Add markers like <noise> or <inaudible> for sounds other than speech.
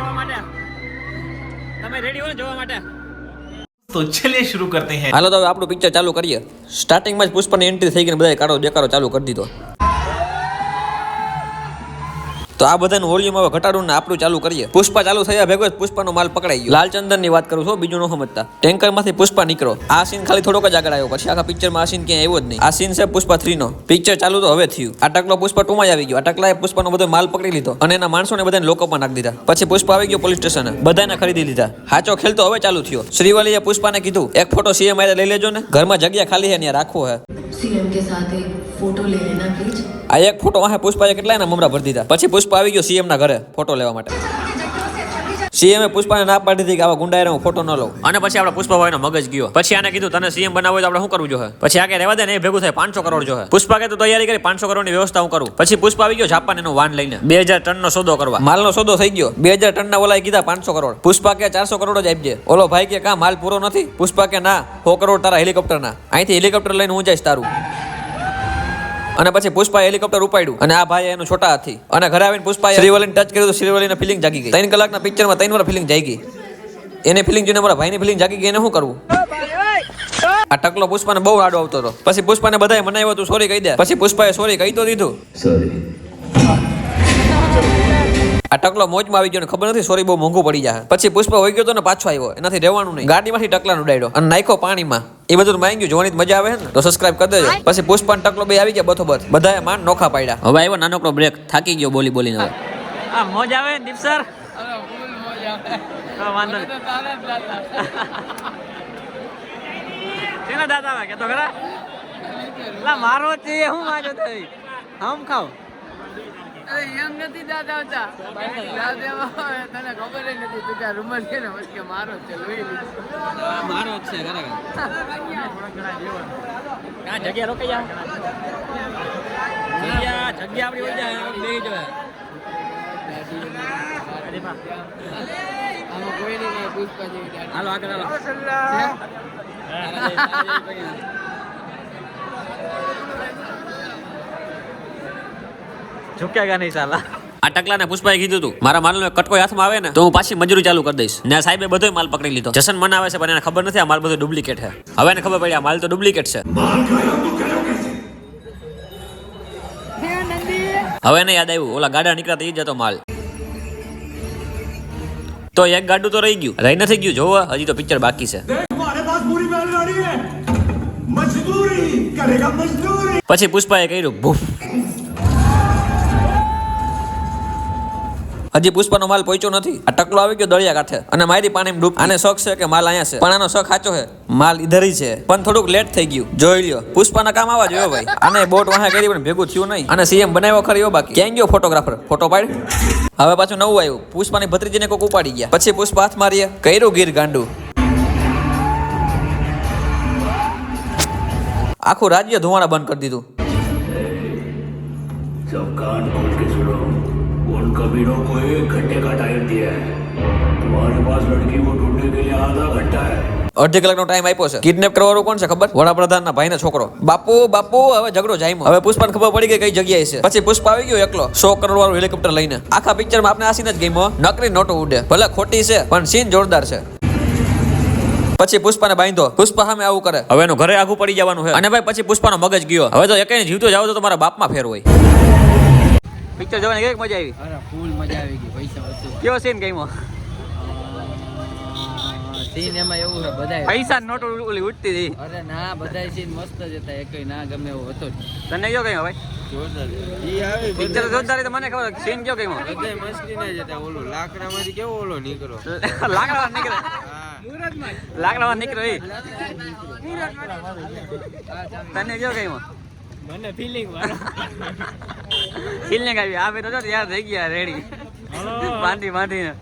જોવા માટે? તમે તો ચલે શરૂ કરતે હૈ. તો આપણું પિક્ચર ચાલુ કરીએ. સ્ટાર્ટિંગમાં જ પુષ્પની એન્ટ્રી થઈ ગઈ બધાય કાળો દેખાડો ચાલુ કરી દીધો. તો આ બધાનું વોલ્યુમ હવે ઘટાડું ને આપણું ચાલુ કરીએ. પુષ્પા ચાલુ થયા ભેગો જ પુષ્પાનો માલ પકડાઈ ગયો. લાલચંદનની વાત કરું છું, બીજું ન સમજતા. ટેન્કરમાંથી પુષ્પા નીકળો. આ સીન ખાલી થોડોક જ આગળ આવ્યો, પછી આખા પિક્ચરમાં આ સીન ક્યાંય આવ્યો જ નહીં. આ સીન છે પુષ્પા થ્રી નો પિક્ચર ચાલુ તો હવે થયું. આ ટકલો પુષ્પા ટુ માં આવી ગયો. આ ટકલાએ પુષ્પાનો બધો માલ પકડી લીધો અને એના માણસોને બધાને લોકઅપમાં નાખી દીધા. પછી પુષ્પા આવી ગયો પોલીસ સ્ટેશન બધાને ખરીદી લીધા. હાચો ખેલ તો હવે ચાલુ થયો. શ્રીવલીએ પુષ્પાને કીધું, એક ફોટો સીએમ લઈ લેજો ને. ઘરમાં જગ્યા ખાલી છે ને રાખવો હે. સીએમ કે સાથે ફોટો લે લેના પ્લીઝ આ એક ફોટો વાહે પુષ્પાએ કેટલાય ના મમરા ભરી દીધા? પછી પુષ્પા આવી ગયો સીએમ ના ઘરે ફોટો લેવા માટે. સીએમ પુષ્પાને ના પાડી દીધી કે આવા ગુંડાયરે હું ફોટો ન લઉં. અને પછી આપણે પુષ્પાભાઈનો મગજ ગયો. પછી આને કીધું, તને સીએમ બનાવવો તો આપણે શું કરવું જોઈએ? પછી આગળ રહેવા દે ને ભેગું થાય પાંચસો કરોડ જોઈએ પુષ્પા કે તો તૈયારી કરી, પાંચસો કરોડની વ્યવસ્થા હું કરું. પછી પુષ્પા આવી ગયો જાપાન એનો વાન લઈને. બે હજાર ટન નો સોદો કરવા. માલનો સોદો થઈ ગયો. બે હજાર ટન ના ઓલાએ કીધા પાંચસો કરોડ. પુષ્પા કે ચારસો કરોડ જ આપજે. ઓલો ભાઈ કે કા, માલ પૂરો નથી? પુષ્પા કે ના સો કરોડ તારા હેલિકોપ્ટર ના અહીંથી હેલિકોપ્ટર લઈને હું જઈશ તારું. અને પછી પુષ્પા હેલિકોપ્ટર ઉપાડ્યું અને આ ભાઈ એનું છોટા હતી અને ઘરે આવીને પુષ્પાએ શ્રીવલીને ટચ કર્યું તો શ્રીવલીને ફિલિંગ જાગી ગઈ. ત્રણ કલાકના પિક્ચરમાં ત્રણ વાર ફિલિંગ જાગી એને ફિલિંગ જોઈને મારા ભાઈની ફિલિંગ જાગી ગઈ, એને શું કરવું? આ ટકલો પુષ્પાને બહુ આડો આવતો હતો. પછી પુષ્પાને બધાએ મનાવ્યો તું સોરી કહી દે. પછી પુષ્પાએ સોરી કહી તો દીધું. આ ટકલો મોજમાં આવી ગયો ખબર નથી સોરી બહુ મોંઘું પડી જાય પછી પુષ્પ હોઈ ગયો તો ને પાછો આવ્યો એનાથી રહેવાનું નહીં. ગાડીમાંથી ટકલાનો ઉડાડ્યો અને નાખ્યો પાણીમાં. એ બધું માંગ્યું માંગી ગયું જોવાની મજા આવે ને. તો સબસ્ક્રાઇબ કરી દેજો. પછી પુષ્પ અને ટકલો બે આવી ગયા બથો બથ બધાએ માન નોખા પાડ્યા. હવે આવ્યો નાનકડો બ્રેક થાકી ગયો બોલી બોલીને હવે. આ મોજ આવે ને દીપ સર? વાંધો દાદા આવે. કે તો ખરા? મારો છે હું માજો થઈ હમ ખાવ. અરે એમ નથી દાદા આવતા. દાદા તને ખબર જ નથી તું કે રૂમર છે ને કે મારો છે લોહી મારો જ છે ખરેખર. ક્યાં જગ્યા રોકાઈ જા. જગ્યા જગ્યા આપણી હોય જાય જેવી. હાલો આગળ હાલો. ઝુકેગા નહીં સાલા. આ ટકલાને પુષ્પાએ કીધું હતું મારા માલનો કટકો હાથમાં આવે ને, તો હું પાછી મજૂરી ચાલુ કરી દઈશ. ને સાહેબે બધો માલ પકડી લીધો. જસન મનાવે છે, પણ એને ખબર નથી, આ માલ બધો ડુપ્લિકેટ છે. હવે એને ખબર પડી, આ માલ તો ડુપ્લિકેટ છે. હવે એને યાદ આવ્યું, ઓલા ગાડા નીકળતા એ જતો માલ. તો એક ગાડું તો રહી ગયું. રહી નથી ગયું, જોવો, હજી તો પિક્ચર બાકી છે. પછી પુષ્પાએ કર્યું, ભૂફ. હજી પુષ્પાનો માલ પહોંચ્યો નથી. આ ટકલો આવી ગયો દળિયા કાંઠે. અને મારી પાણી ડૂબ આને શોખ છે કે માલ અહીંયા છે. પણ આનો શોખ સાચો છે. માલ ઇધર છે. પણ થોડુંક લેટ થઈ ગયું. જોઈ લ્યો. પુષ્પાના કામ આવવા જોયો ભાઈ. આને બોટ વાહે કરી પણ ભેગું થયું નહીં. અને સીએમ બનાવ્યો ખરી બાકી. ક્યાં ગયો ફોટોગ્રાફર ફોટો પાડ. હવે પાછું નવું આવ્યું. પુષ્પાની ભત્રીજીને કોક ઉપાડી ગયા. પછી પુષ્પા હાથ મારીએ. કર્યું ગીર ગાંડું. આખું રાજ્ય ધુમાડા બંધ કરી દીધું. सब कान खोल के सुनो उन कबीरों को एक घंटे का टाइम दिया है तुम्हारे पास लड़की को ढूंढने के लिए आधा घंटा है અડધી કલાકનો ટાઈમ આપ્યો છે કિડનેપ કરવાનું કોણ છે ખબર વડાપ્રધાનના ભાઈનો છોકરો બાપુ બાપુ હવે ઝઘડો જામ્યો હવે પુષ્પાને ખબર પડી ગઈ કઈ જગ્યાએ છે પછી પુષ્પા આવી ગયો એકલો સો કરોડ વાળું હેલિકોપ્ટર લઈને આખા પિક્ચરમાં આપણે આ સીન જ ગમ્યો નકરી નોટો ઉડે ભલે ખોટી છે પણ સીન જોરદાર છે પછી પુષ્પાને બાંધો પુષ્પા સામે આવું કરે હવે એનું ઘરે આઘું પડી જવાનું છે અને ભાઈ પછી પુષ્પાનો મગજ ગયો હવે તો એકઈ જીવતો જાવ તો તમારા બાપમાં ફેર હોય પિક્ચર જોવાની કેવી મજા આવી? અરે ફૂલ મજા આવી ગઈ પૈસા વસૂલ. કેવો સીન ગમ્યો? સીન એમાં એવું છે બધાય પૈસા નોટો ઓલી ઉઠતી હતી. અરે ના બધાય સીન મસ્ત જ હતા એકય ના ગમે એવો હતો તને કયો ગયો ભાઈ? પિક્ચર જોરદાર તો મને ખબર સીન કયો ગમ્યો? બધાય મસ્તી ના જતા ઓલું લાકડામાંથી કેવો ઓલો નીકળો. લાકડા નીકળે લાકડા નીકળે. તને કયો કઈ મને ફિલિંગ વાળો. <laughs> ફિલિંગ આવી આ ભાઈ તો તૈયાર થઈ ગયા રેડી બાંધી બાંધીને.